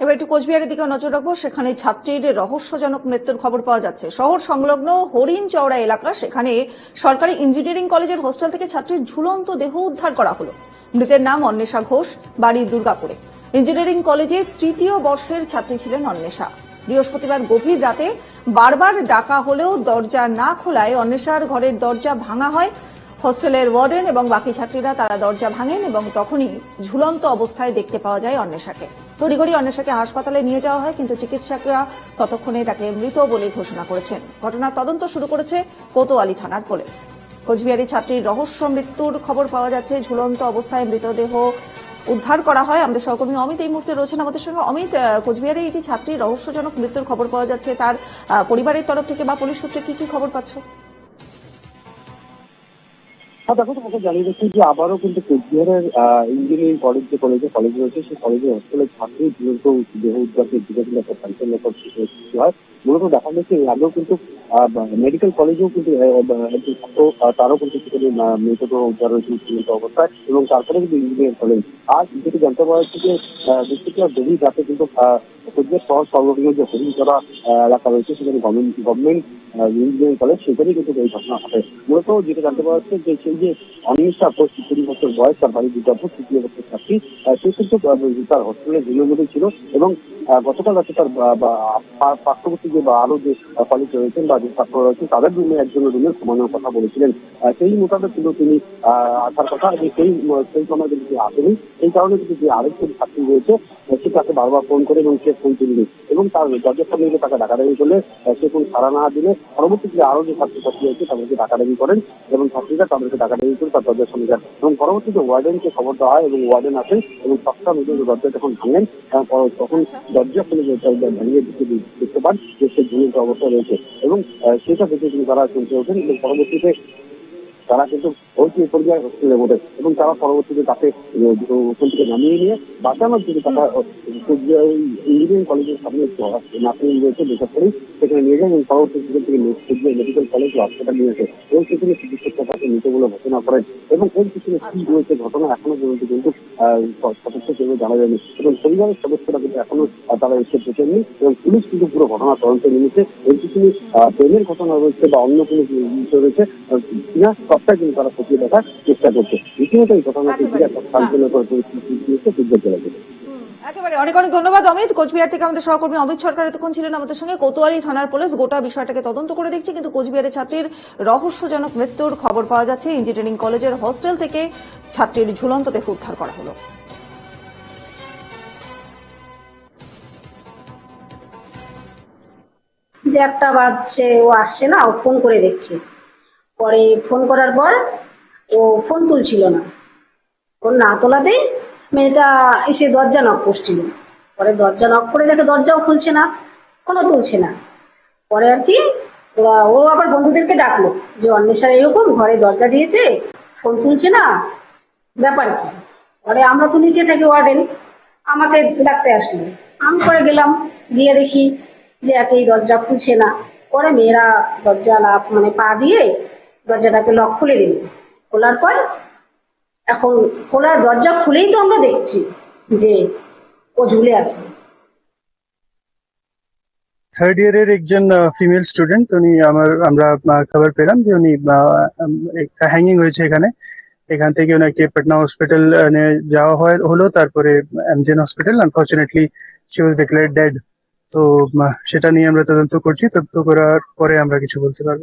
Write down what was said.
এবার একটু কোচবিহারের দিকে নজর রাখব, সেখানে ছাত্রীর রহস্যজনক মৃত্যুর খবর পাওয়া যাচ্ছে। শহর সংলগ্ন হরিণ চওড়া এলাকা, সেখানে সরকারি ইঞ্জিনিয়ারিং কলেজের হোস্টেল থেকে ছাত্রীর ঝুলন্ত দেহ উদ্ধার করা হলো। মৃতের নাম অন্বেষা ঘোষ, বাড়ি দুর্গাপুরে। ইঞ্জিনিয়ারিং কলেজে তৃতীয় বর্ষের ছাত্রী ছিলেন অন্বেষা। বৃহস্পতিবার গভীর রাতে বারবার ডাকা হলেও দরজা না খোলায় অন্বেষার ঘরের দরজা ভাঙা হয়। হোস্টেলের ওয়ার্ডেন এবং বাকি ছাত্রীরা তারা দরজা ভাঙেন এবং তখনই ঝুলন্ত অবস্থায় দেখতে পাওয়া যায় অন্বেষাকে। তড়িঘড়ি অন্বেষাকে হাসপাতালে নিয়ে যাওয়া হয়, কিন্তু চিকিৎসকরা ততক্ষণে তাকে মৃত বলে ঘোষণা করেছেন। ঘটনার তদন্ত শুরু করেছে কোতোয়ালি থানার পুলিশ। কোচবিহারি ছাত্রীর রহস্য মৃত্যুর খবর পাওয়া যাচ্ছে। ঝুলন্ত অবস্থায় মৃতদেহ উদ্ধার করা হয়। আমাদের সহকর্মী অমিত এই মুহূর্তে রয়েছেন আমাদের সঙ্গে। অমিত কোচবিহারে এই যে ছাত্রীর রহস্যজনক মৃত্যুর খবর পাওয়া যাচ্ছে, তার পরিবারের তরফ থেকে বা পুলিশ সূত্রে কি কি খবর পাচ্ছ? হ্যাঁ দেখো, তোমাকে জানিয়ে দিচ্ছি যে আবারও কিন্তু কোচবিহারের ইঞ্জিনিয়ারিং কলেজ যে কলেজে কলেজ রয়েছে, সেই কলেজের হোস্টেলের ছাত্রী দ্রুত দেহ উদ্ধারের দিকে একটা চাঞ্চল্যকর হয়। মূলত দেখা যাচ্ছে এর আগেও কিন্তু মেডিকেল কলেজেও কিন্তু তারও কিন্তু সেখানে মৃতদেহ উদ্ধার জীবন্ত অবস্থায় এবং তারপরে কিন্তু ইঞ্জিনিয়ারিং কলেজ আজ যেটি জানতে পারা যাচ্ছে যে বৃহস্পতিবার গভীর রাতে কিন্তু কোচবিহার শহর সংলগ্ন যে হরিণচড়া আহ, এলাকা রয়েছে সেখানে গভর্নমেন্ট গভর্নমেন্ট ইঞ্জিনিয়ারিং কলেজ সেখানেই কিন্তু এই ঘটনা ঘটে। মূলত যেটা জানতে পারা যে সেই যে অনিমিষা পঁচিশ কুড়ি বছর বয়স তার বাড়ি দুর্গাপুর তৃতীয় বছর ছাত্রী সে কিন্তু তার হোস্টেলের ঝুলের মধ্যে ছিল এবং গতকাল রাতে তার পার্শ্ববর্তী যে আরও যে কলেজ রয়েছেন বা যে ছাত্র রয়েছেন, তাদের রুমে একজনের রুমের ঘুমানোর কথা বলেছিলেন সেই মোতাবেক কিন্তু তিনি আসার কথা এবং সেই সেই সময় কিন্তু আসেনি এই কারণে কিন্তু যে আরেকটি ছাত্রী রয়েছে, সে তাকে বারবার ফোন করে এবং সে ফোন তুলনি এবং তার দরজার সামনে গিয়ে তাকে ডাকাডাকি করলে সে কোন সারা না দিলে পরবর্তীতে আরও যে ছাত্র ছাত্রী রয়েছে, তাদেরকে ডাকাডাকি করেন এবং ছাত্রীরা তাদেরকে ডাকাডাকি করে তার দরজার সামনে যান এবং পরবর্তীতে ওয়ার্ডেনকে খবর দেওয়া হয় এবং ওয়ার্ডেন আসেন এবং সপ্তাহ মধ্যে দরজা যখন ভাঙেন তখন আচ্ছা। দরজা খুলে যে দরজা ভেঙে দেখতে পান যে সে ঝুলন্ত অবস্থা রয়েছে। এবং সেটা দেখে কিন্তু তারা চলতে ওঠেন এবং পরবর্তীতে তারা কিন্তু ওই যে পর্যায়ে হোস্টেলে ওঠে এবং তারা পরবর্তীতে তাকে ওখান থেকে নামিয়ে নিয়ে বাঁচানোর জন্য তারা ইঞ্জিনিয়ারিং কলেজের সামনে নার্সিং রয়েছে বেসরকারি সেখানে নিয়ে যায় এবং পরবর্তীতে সেখান থেকে মেডিকেল কলেজ ও হাসপাতাল নিয়ে আসে। এবং সেখানে চিকিৎসকরা তাকে মৃত বলে ঘোষণা করেন। এবং এর পিছনে কি আচ্ছা। রয়েছে ঘটনা এখনও পর্যন্ত কিন্তু সদস্য কেউ জানা যায়নি। এবং পরিবারের সদস্যরা কিন্তু এখনও তারা এসে পৌঁছেননি এবং পুলিশ কিন্তু পুরো ঘটনা তদন্তে নেমেছে। এর পিছনে প্রেমের ঘটনা রয়েছে বা অন্য কোনো বিষয় রয়েছে কিনা সবটাই কিন্তু তারা চেষ্টা করছে। রীতিমতো এই ঘটনাকে একেবারে। ঘিরে একটা পরিস্থিতি হয়েছে তিব্বত একেবারে অনেক অনেক ধন্যবাদ অমিত। কোচবিহার থেকে আমাদের সহকর্মী অমিত সরকার এতক্ষণ ছিলেন আমাদের সঙ্গে। কোতোয়ালি থানার পুলিশ গোটা বিষয়টাকে তদন্ত করে দেখছে কিন্তু কোচবিহারের ছাত্রীর রহস্যজনক মৃত্যুর খবর পাওয়া যাচ্ছে। ইঞ্জিনিয়ারিং কলেজের হোস্টেল থেকে ছাত্রীর ঝুলন্ত দেহ উদ্ধার করা হলো। যে একটা বাজছে ও আসছে না ও ফোন করে দেখছে। পরে ফোন করার পর ও ফোন তুলছিল না। ফোন না তোলাতে মেয়েটা এসে দরজা নক করছিল। পরে দরজা নক করে দেখে দরজাও খুলছে না ফোনও তুলছে না। পরে আর কি, ওরা, ও আবার বন্ধুদেরকে ডাকলো যে অন্বেষার এরকম ঘরে দরজা দিয়েছে ফোন তুলছে না, ব্যাপার কি? পরে আমরা তো নিচে থাকি ওয়ার্ডেন, আমাকে ডাকতে আসলো। আমি পরে গেলাম, গিয়ে দেখি যে, একই দরজা খুলছে না। পরে মেয়েরা দরজা মানে পা দিয়ে দরজাটাকে লক খুলে দিল। খোলার পর এখন খোলার দরজা খুলেই তো আমরা দেখছি যে ও ঝুলে আছে। থার্ড ইয়ারের একজন ফিমেল স্টুডেন্ট উনি আমার, আমরা খবর পেলাম যে উনি হ্যাঙ্গিং হয়েছে এখানে। এখান থেকে ওনাকে পাটনা হসপিটাল যাওয়া হয় হলো, তারপরে এমজেন hospital unfortunately she was declared dead তো সেটা নিয়ে আমরা তদন্ত করছি। তদন্ত করার পরে আমরা কিছু বলতে পারব।